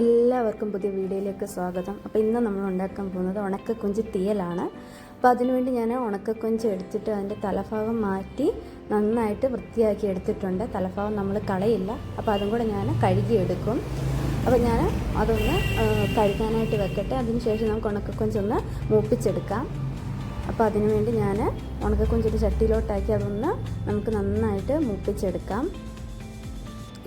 എല്ലാവർക്കും പുതിയ വീഡിയോയിലേക്ക് സ്വാഗതം. അപ്പോൾ ഇന്ന് നമ്മൾ ഉണ്ടാക്കാൻ പോകുന്നത് ഉണക്കക്കൊഞ്ച് തീയലാണ്. അപ്പോൾ അതിനുവേണ്ടി ഞാൻ ഉണക്കക്കൊഞ്ച് എടുത്തിട്ട് അതിന്റെ തലഭാഗം മാറ്റി നന്നായിട്ട് വൃത്തിയാക്കി എടുത്തിട്ടുണ്ട്. തലഭാഗം നമ്മൾ കളയില്ല. അപ്പോൾ അതും കൂടെ ഞാൻ കഴുകിയെടുക്കും. അപ്പോൾ ഞാൻ അതൊന്ന് കഴുകാനായിട്ട് വെക്കട്ടെ. അതിനുശേഷം നമുക്ക് ഉണക്കക്കൊഞ്ചൊന്ന് മൂപ്പിച്ചെടുക്കാം. അപ്പോൾ അതിനുവേണ്ടി ഞാൻ ഉണക്കക്കൊഞ്ചൊരു ചട്ടിയിലോട്ടാക്കി അതൊന്ന് നമുക്ക് നന്നായിട്ട് മൂപ്പിച്ചെടുക്കാം.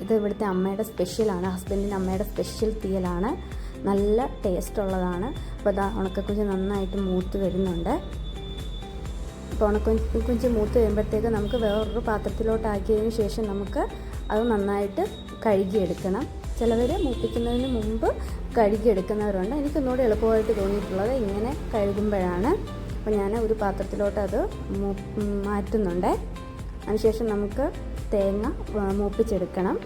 ഇത് ഇവിടുത്തെ അമ്മയുടെ സ്പെഷ്യലാണ് ഹസ്ബൻഡിന്റെ അമ്മയുടെ സ്പെഷ്യൽ തീയലാണ്. നല്ല ടേസ്റ്റ് ഉള്ളതാണ്. അപ്പോൾ അതാ ഉണക്കക്കുഞ്ച് നന്നായിട്ട് മൂത്ത് വരുന്നുണ്ട്. അപ്പോൾ ഉണക്കക്കുഞ്ച് കുഞ്ച് മൂത്ത് വരുമ്പോഴത്തേക്ക് നമുക്ക് വേറൊരു പാത്രത്തിലോട്ടാക്കിയതിന് ശേഷം നമുക്ക് അത് നന്നായിട്ട് കഴുകിയെടുക്കണം. ചിലവർ മൂപ്പിക്കുന്നതിന് മുമ്പ് കഴുകിയെടുക്കുന്നവരുണ്ട്. എനിക്കൊന്നുകൂടി എളുപ്പമായിട്ട് തോന്നിയിട്ടുള്ളത് ഇങ്ങനെ കഴുകുമ്പോഴാണ്. അപ്പോൾ ഞാൻ ഒരു പാത്രത്തിലോട്ട് അത് മാറ്റുന്നുണ്ട്. അതിനുശേഷം നമുക്ക് തേങ്ങ മൂപ്പിച്ചെടുക്കണം.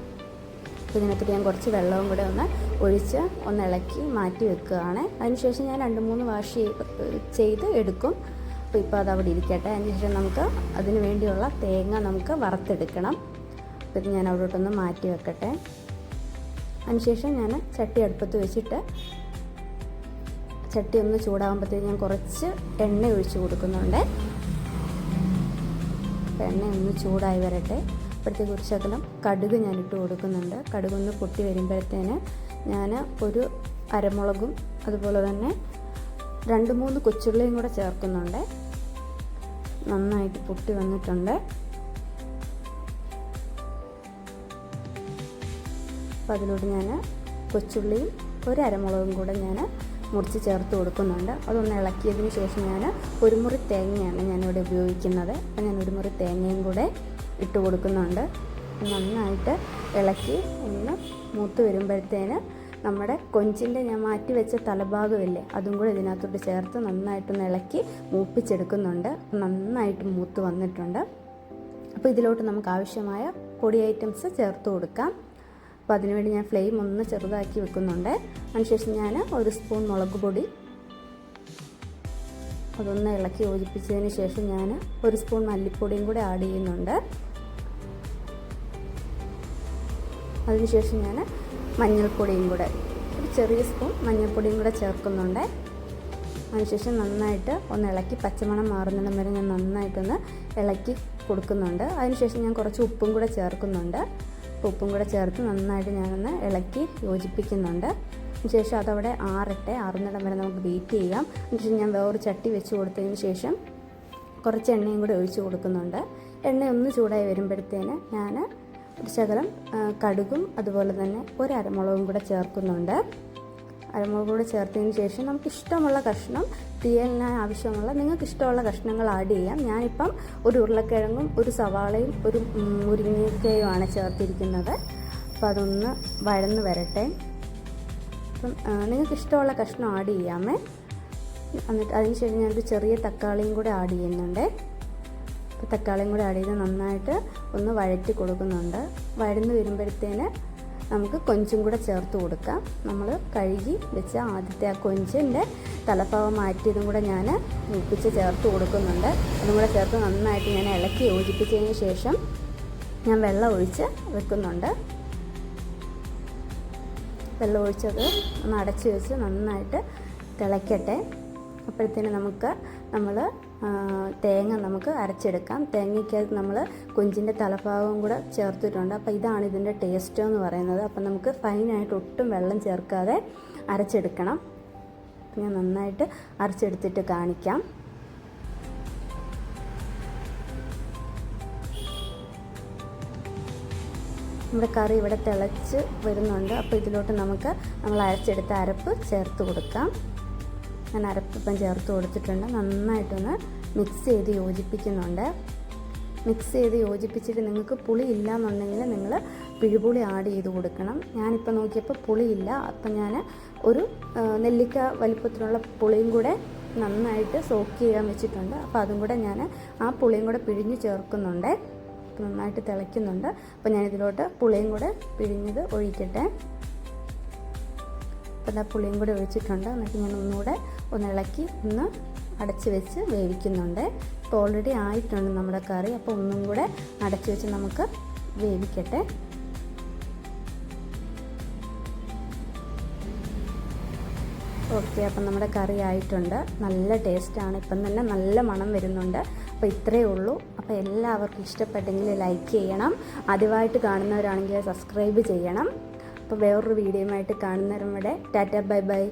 ഇതിനകത്ത് ഞാൻ കുറച്ച് വെള്ളവും കൂടെ ഒന്ന് ഒഴിച്ച് ഒന്ന് ഇളക്കി മാറ്റി വെക്കുകയാണ്. അതിനുശേഷം ഞാൻ രണ്ട് മൂന്ന് വാഷ് ചെയ്ത് എടുക്കും. അപ്പോൾ ഇപ്പോൾ അത് അവിടെ ഇരിക്കട്ടെ. അതിനുശേഷം നമുക്ക് അതിന് വേണ്ടിയുള്ള തേങ്ങ നമുക്ക് വറുത്തെടുക്കണം. അപ്പോൾ ഇത് ഞാൻ അവിടോട്ടൊന്ന് മാറ്റി വെക്കട്ടെ. അതിനുശേഷം ഞാൻ ചട്ടി അടുപ്പത്ത് വെച്ചിട്ട് ചട്ടി ഒന്ന് ചൂടാകുമ്പോഴത്തേക്ക് ഞാൻ കുറച്ച് എണ്ണ ഒഴിച്ച് കൊടുക്കുന്നുണ്ട്. എണ്ണ ഒന്ന് ചൂടായി വരട്ടെ. അപ്പോഴത്തേക്ക് ഒരു കടുക് ഞാൻ ഇട്ട് കൊടുക്കുന്നുണ്ട്. കടുക് ഒന്ന് പൊട്ടി വരുമ്പോഴത്തേന് ഞാൻ ഒരു അരമുളകും അതുപോലെ തന്നെ രണ്ട് മൂന്ന് കൊച്ചുള്ളിയും കൂടെ ചേർക്കുന്നുണ്ട്. നന്നായിട്ട് പൊട്ടി വന്നിട്ടുണ്ട്. അപ്പോൾ അതിലോട്ട് ഞാൻ കൊച്ചുള്ളിയും ഒരു അരമുളകും കൂടെ ഞാൻ മുറിച്ച് ചേർത്ത് കൊടുക്കുന്നുണ്ട്. അതൊന്ന് ഇളക്കിയതിന് ശേഷം ഞാൻ ഒരു മുറി തേങ്ങയാണ് ഞാനിവിടെ ഉപയോഗിക്കുന്നത്. അപ്പോൾ ഞാൻ ഒരു മുറി തേങ്ങയും കൂടെ ഇട്ട് കൊടുക്കുന്നുണ്ട്. നന്നായിട്ട് ഇളക്കി ഒന്ന് മൂത്ത് വരുമ്പോഴത്തേന് നമ്മുടെ കൊഞ്ചിന്റെ ഞാൻ മാറ്റി വെച്ച തലഭാഗമില്ലേ അതും കൂടി ഇതിനകത്തോട്ട് ചേർത്ത് നന്നായിട്ടൊന്ന് ഇളക്കി മൂപ്പിച്ചെടുക്കുന്നുണ്ട്. നന്നായിട്ട് മൂത്ത് വന്നിട്ടുണ്ട്. അപ്പോൾ ഇതിലോട്ട് നമുക്ക് ആവശ്യമായ പൊടി ഐറ്റംസ് ചേർത്ത് കൊടുക്കാം. അപ്പോൾ അതിനുവേണ്ടി ഞാൻ ഫ്ലെയിം ഒന്ന് ചെറുതാക്കി വെക്കുന്നുണ്ട്. അതിനുശേഷം ഞാൻ ഒരു സ്പൂൺ മുളക് പൊടി അതൊന്ന് ഇളക്കി യോജിപ്പിച്ചതിന് ശേഷം ഞാൻ ഒരു സ്പൂൺ മല്ലിപ്പൊടിയും കൂടെ ആഡ് ചെയ്യുന്നുണ്ട്. അതിനുശേഷം ഞാൻ മഞ്ഞൾപ്പൊടിയും കൂടെ ഒരു ചെറിയ സ്പൂൺ മഞ്ഞൾപ്പൊടിയും കൂടെ ചേർക്കുന്നുണ്ട്. അതിനുശേഷം നന്നായിട്ട് ഒന്ന് ഇളക്കി പച്ചമണം മാറുന്നിടം വരെ ഞാൻ നന്നായിട്ടൊന്ന് ഇളക്കി കൊടുക്കുന്നുണ്ട്. അതിനുശേഷം ഞാൻ കുറച്ച് ഉപ്പും കൂടെ ചേർക്കുന്നുണ്ട്. ഉപ്പും കൂടെ ചേർത്ത് നന്നായിട്ട് ഞാനൊന്ന് ഇളക്കി യോജിപ്പിക്കുന്നുണ്ട്. അതിനുശേഷം അതവിടെ ആറട്ടെ ആറുന്നിടം വരെ നമുക്ക് ബീറ്റ് ചെയ്യാം. അതിനുശേഷം ഞാൻ വേറൊരു ചട്ടി വെച്ച് കൊടുത്തതിന് ശേഷം കുറച്ച് എണ്ണയും കൂടെ ഒഴിച്ച് കൊടുക്കുന്നുണ്ട്. എണ്ണ ഒന്ന് ചൂടായി വരുമ്പോഴത്തേന് ഞാൻ ഒരു ശകലം കടുകും അതുപോലെ തന്നെ ഒരു അരമുളകും കൂടെ ചേർക്കുന്നുണ്ട്. അരമുളക് കൂടെ ചേർത്തതിന് ശേഷം നമുക്ക് ഇഷ്ടമുള്ള കഷ്ണം തീയലിന് ആവശ്യമുള്ള നിങ്ങൾക്ക് ഇഷ്ടമുള്ള കഷ്ണങ്ങൾ ആഡ് ചെയ്യാം. ഞാനിപ്പം ഒരു ഉരുളക്കിഴങ്ങും ഒരു സവാളയും ഒരു മുരിങ്ങയ്ക്കയുമാണ് ചേർത്തിരിക്കുന്നത്. അപ്പോൾ അതൊന്ന് വഴന്ന് വരട്ടെ. അപ്പം നിങ്ങൾക്ക് ഇഷ്ടമുള്ള കഷ്ണം ആഡ് ചെയ്യാമേ. എന്നിട്ട് അതിന് ശേഷം ഞാനൊരു ചെറിയ തക്കാളിയും കൂടെ ആഡ് ചെയ്യുന്നുണ്ട്. തക്കാളിയും കൂടെ ആഡ് ചെയ്ത് നന്നായിട്ട് ഒന്ന് വഴറ്റി കൊടുക്കുന്നുണ്ട്. വഴന്ന് വരുമ്പോഴത്തേന് നമുക്ക് കൊഞ്ചും കൂടെ ചേർത്ത് കൊടുക്കാം. നമ്മൾ കഴുകി വെച്ച ആദ്യത്തെ ആ കൊഞ്ചിന്റെ തലപ്പാവം മാറ്റിയതും കൂടെ ഞാൻ മൂപ്പിച്ച് ചേർത്ത് കൊടുക്കുന്നുണ്ട്. അതും കൂടെ ചേർത്ത് നന്നായിട്ട് ഞാൻ ഇളക്കി യോജിപ്പിച്ചതിന് ശേഷം ഞാൻ വെള്ളം ഒഴിച്ച് വെക്കുന്നുണ്ട്. വെള്ളം ഒഴിച്ചത് ഒന്ന് അടച്ച് വെച്ച് നന്നായിട്ട് തിളയ്ക്കട്ടെ അപ്പോഴത്തേന് നമുക്ക് നമ്മൾ തേങ്ങ നമുക്ക് അരച്ചെടുക്കാം. തേങ്ങയ്ക്കകത്ത് നമ്മൾ കൊഞ്ചിന്റെ തലഭാഗവും കൂടെ ചേർത്തിട്ടുണ്ട്. അപ്പോൾ ഇതാണ് ഇതിന്റെ ടേസ്റ്റ് എന്ന് പറയുന്നത്. അപ്പം നമുക്ക് ഫൈനായിട്ട് ഒട്ടും വെള്ളം ചേർക്കാതെ അരച്ചെടുക്കണം. ഞാൻ നന്നായിട്ട് അരച്ചെടുത്തിട്ട് കാണിക്കാം. നമ്മുടെ കറി ഇവിടെ തിളച്ച് വരുന്നുണ്ട്. അപ്പോൾ ഇതിലോട്ട് നമുക്ക് നമ്മൾ അരച്ചെടുത്ത അരപ്പ് ചേർത്ത് കൊടുക്കാം. ഞാൻ അരപ്പിപ്പം ചേർത്ത് കൊടുത്തിട്ടുണ്ട്. നന്നായിട്ടൊന്ന് മിക്സ് ചെയ്ത് യോജിപ്പിക്കുന്നുണ്ട്. മിക്സ് ചെയ്ത് യോജിപ്പിച്ചിട്ട് നിങ്ങൾക്ക് പുളി ഇല്ല എന്നുണ്ടെങ്കിൽ നിങ്ങൾ പിഴുപുളി ആഡ് ചെയ്ത് കൊടുക്കണം. ഞാനിപ്പോൾ നോക്കിയപ്പോൾ പുളിയില്ല അപ്പം ഞാൻ ഒരു നെല്ലിക്ക വലിപ്പത്തിലുള്ള പുളിയും കൂടെ നന്നായിട്ട് സോക്ക് ചെയ്യാൻ വെച്ചിട്ടുണ്ട്. അപ്പോൾ അതും കൂടെ ഞാൻ ആ പുളിയും കൂടെ പിഴിഞ്ഞ് ചേർക്കുന്നുണ്ട്. നന്നായിട്ട് തിളയ്ക്കുന്നുണ്ട്. അപ്പോൾ ഞാൻ ഇതിലോട്ട് പുളിയും കൂടെ പിഴിഞ്ഞത് ഒഴിക്കട്ടെ. അപ്പോൾ ആ പുളിയും കൂടെ ഒഴിച്ചിട്ടുണ്ട്. എന്നിട്ട് ഞാൻ ഒന്നുകൂടെ ഒന്ന് ഇളക്കി ഒന്ന് അടച്ച് വെച്ച് വേവിക്കുന്നുണ്ട്. ഇപ്പോൾ ഓൾറെഡി ആയിട്ടുണ്ട് നമ്മുടെ കറി. അപ്പോൾ ഒന്നും കൂടെ അടച്ച് വെച്ച് നമുക്ക് വേവിക്കട്ടെ. ഓക്കെ അപ്പം നമ്മുടെ കറി ആയിട്ടുണ്ട്. നല്ല ടേസ്റ്റാണ് ഇപ്പം തന്നെ നല്ല മണം വരുന്നുണ്ട്. അപ്പോൾ ഇത്രയേ ഉള്ളൂ. അപ്പോൾ എല്ലാവർക്കും ഇഷ്ടപ്പെട്ടെങ്കിൽ ലൈക്ക് ചെയ്യണം. ആദ്യമായിട്ട് കാണുന്നവരാണെങ്കിൽ സബ്സ്ക്രൈബ് ചെയ്യണം. അപ്പോൾ വേറൊരു വീഡിയോയുമായിട്ട് കാണുന്നവരും ഇവിടെ ടാറ്റ ബൈ ബൈ.